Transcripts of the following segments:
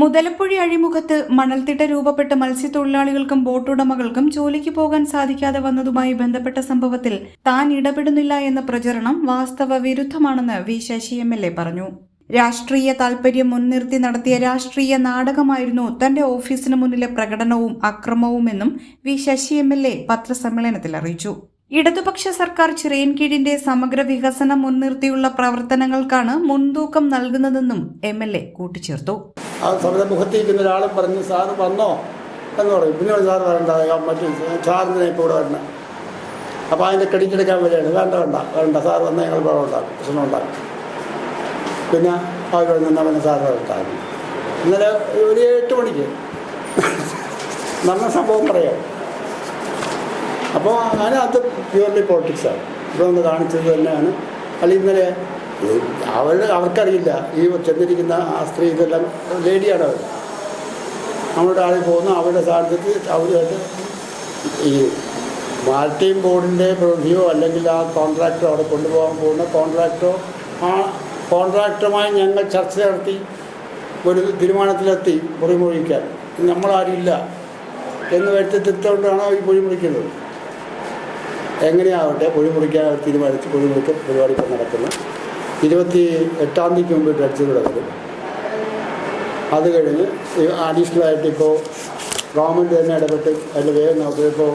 മുതലപ്പുഴ അഴിമുഖത്ത് മണൽത്തിട്ട രൂപപ്പെട്ട മത്സ്യത്തൊഴിലാളികൾക്കും ബോട്ടുടമകൾക്കും ജോലിക്ക് പോകാൻ സാധിക്കാതെ വന്നതുമായി ബന്ധപ്പെട്ട സംഭവത്തിൽ താൻ ഇടപെടുന്നില്ല എന്ന പ്രചരണം വാസ്തവ വിരുദ്ധമാണെന്ന് V Sasi M L A പറഞ്ഞു. രാഷ്ട്രീയ താൽപര്യം മുൻനിർത്തി നടത്തിയ രാഷ്ട്രീയ നാടകമായിരുന്നു തന്റെ ഓഫീസിന് മുന്നിലെ പ്രകടനവും അക്രമവുമെന്നും V Sasi M L A പത്രസമ്മേളനത്തിൽ അറിയിച്ചു. ഇടതുപക്ഷ സർക്കാർ ചിറയൻകീഴിന്റെ സമഗ്ര വികസനം മുൻനിർത്തിയുള്ള പ്രവർത്തനങ്ങൾക്കാണ് മുൻതൂക്കം നൽകുന്നതെന്നും എം എൽ എ കൂട്ടിച്ചേർത്തു. ആ സമയത്ത് മുഖത്തിരിക്കുന്ന ഒരാളും പറഞ്ഞു സാർ വന്നോ? എന്ന് പറയും പിന്നെ സാറ് വരണ്ട മറ്റേ സാറിനെ ഇപ്പോൾ ഇവിടെ വരണം അപ്പോൾ അതിന്റെ ക്രെഡിറ്റ് എടുക്കാൻ വരികയാണ്. വേണ്ട വേണ്ട വേണ്ട സാർ വന്നാൽ ഞങ്ങൾ ഇവിടെ ഉണ്ടാകും പ്രശ്നം ഉണ്ടാകും പിന്നെ അവർ വന്നാൽ പിന്നെ സാർ ഉണ്ടാകും ഇന്നലെ ഒരു എട്ട് മണിക്ക് നല്ല സംഭവം പറയാം. അപ്പോൾ അതിനകത്ത് പ്യൂർലി പൊളിറ്റിക്സാണ് ഇപ്പോൾ ഒന്ന് കാണിച്ചത് തന്നെയാണ്. അല്ല ഇന്നലെ അവരുടെ അവർക്കറിയില്ല. ഈ ചെന്നിരിക്കുന്ന ആ സ്ത്രീ ഇതെല്ലാം ലേഡിയാണ് അവർ നമ്മുടെ ആളിൽ പോകുന്നു അവരുടെ സ്ഥാനത്ത് അവരുമായിട്ട് ഈ മാരിടൈം ബോർഡിന്റെ പ്രതിയോ അല്ലെങ്കിൽ ആ കോൺട്രാക്ടറോ അവിടെ കൊണ്ടുപോകാൻ പോകുന്ന കോൺട്രാക്ടറോ ആ കോൺട്രാക്ടറുമായി ഞങ്ങൾ ചർച്ച നടത്തി ഒരു തീരുമാനത്തിലെത്തി പൊറിമുറിക്കാൻ നമ്മളാരില്ല എന്ന് വരുത്തി തിരിച്ചുകൊണ്ടാണ് ഈ പൊഴിമുറിക്കുന്നത് എങ്ങനെയാവട്ടെ പൊഴിമുറിക്കാൻ അവർ തീരുമാനിച്ച് പൊഴിമുറിക്കൽ പരിപാടി ഇപ്പോൾ നടക്കുന്നു ഇരുപത്തി എട്ടാം തീയതിക്ക് മുമ്പ് ഡ്രഡ്ജ് ഇവിടെ വരും. അത് കഴിഞ്ഞ് അഡീഷണൽ ആയിട്ട് ഇപ്പോൾ ഗവൺമെന്റ് തന്നെ ഇടപെട്ട് അതിന്റെ വേഗം നോക്കുക ഇപ്പോൾ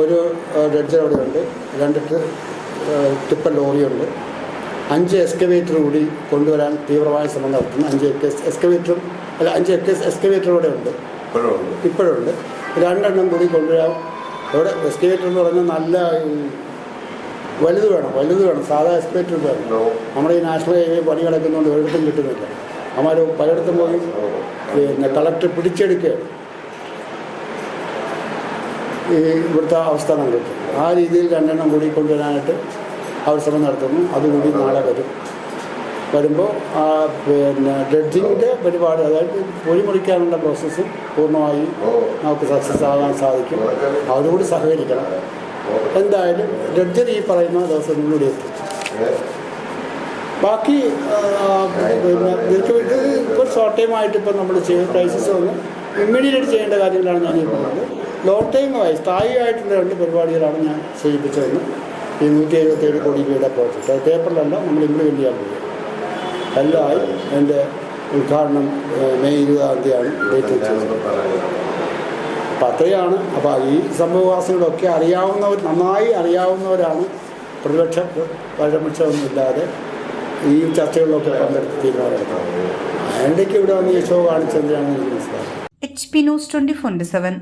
ഒരു ഡ്രഡ്ജർ അവിടെയുണ്ട് രണ്ട് ടിപ്പർ ലോറിയുണ്ട് അഞ്ച് എക്സ്കവേറ്റർ കൂടി കൊണ്ടുവരാൻ തീവ്രമായ ശ്രമം നടത്തുന്നു. അഞ്ച് എക്സ്കവേറ്ററും അല്ല അഞ്ച് എക്സ്കവേറ്റർ ഇവിടെ ഉണ്ട്. ഇപ്പോഴുണ്ട് രണ്ടെണ്ണം കൂടി കൊണ്ടുവരാം. ഇവിടെ എക്സ്കവേറ്റർ എന്ന് പറഞ്ഞാൽ നല്ല വലുത് വേണം വലുത് വേണം. സാധാ എസ്പേറ്റ് വേണം നമ്മുടെ ഈ നാഷണൽ ഹൈവേ പണി കിടക്കുന്നതുകൊണ്ട് ഒരിടത്തും കിട്ടുന്നില്ല. അവന്മാർ പലയിടത്തും പോയി പിന്നെ കളക്ടർ പിടിച്ചെടുക്കുകയാണ്. ഈ ഇവിടുത്തെ അവസ്ഥ നമുക്ക് ആ രീതിയിൽ രണ്ടെണ്ണം കൂടി കൊണ്ടുവരാനായിട്ട് അവർ ശ്രമം നടത്തുന്നു. അതുകൂടി നാളെ വരും. വരുമ്പോൾ ആ പിന്നെ ഡ്രഡ്ജിങ്ങിന്റെ പരിപാടി അതായത് പൊഴിമുറിക്കാനുള്ള പ്രോസസ്സ് പൂർണമായി നമുക്ക് സക്സസ് ആകാൻ സാധിക്കും. അവരോട് സഹകരിക്കണം. എന്തായാലും ജഡ്ജർ ഈ പറയുന്ന ദിവസങ്ങളിലൂടെ എത്തും. ബാക്കി പിന്നെ ഇത് ഇപ്പോൾ ഷോർട്ട് ടൈം ആയിട്ട് ഇപ്പോൾ നമ്മൾ ചെയ്യുന്ന ക്രൈസിസ് ഒന്ന് ഇമ്മീഡിയറ്റ് ചെയ്യേണ്ട കാര്യങ്ങളാണ് ഞാൻ പറയുന്നത് ലോങ് ടൈമായി സ്ഥായിയായിട്ടുള്ള രണ്ട് പരിപാടികളാണ് ഞാൻ ചെയ്യിപ്പിച്ചതെന്ന് ഈ നൂറ്റി എഴുപത്തേഴ് കോടി രൂപയുടെ പ്രോജക്റ്റ് അത് പേപ്പറിലല്ല നമ്മൾ ഇംപ്ലിമെന്റ് ചെയ്യാൻ പോകും എല്ലാമായി എന്റെ ഉദ്ഘാടനം മെയ് ഇരുപതാം തീയതിയാണ്. ഡേറ്റ് അത്രയാണ് അപ്പോൾ ഈ സംഭവവാസികളൊക്കെ അറിയാവുന്നവർ നന്നായി അറിയാവുന്നവരാണ്. പ്രതിപക്ഷ പരപക്ഷമൊന്നുമില്ലാതെ ഈ ചർച്ചകളിലൊക്കെ പങ്കെടുത്ത് തീരുമാനമെടുക്കുന്നത് അതിനിടയ്ക്ക് ഇവിടെ വന്ന് ഈ ഷോ കാണിച്ചെന്തിനാണെന്ന് എനിക്ക് മനസ്സിലായി H P news twenty four seven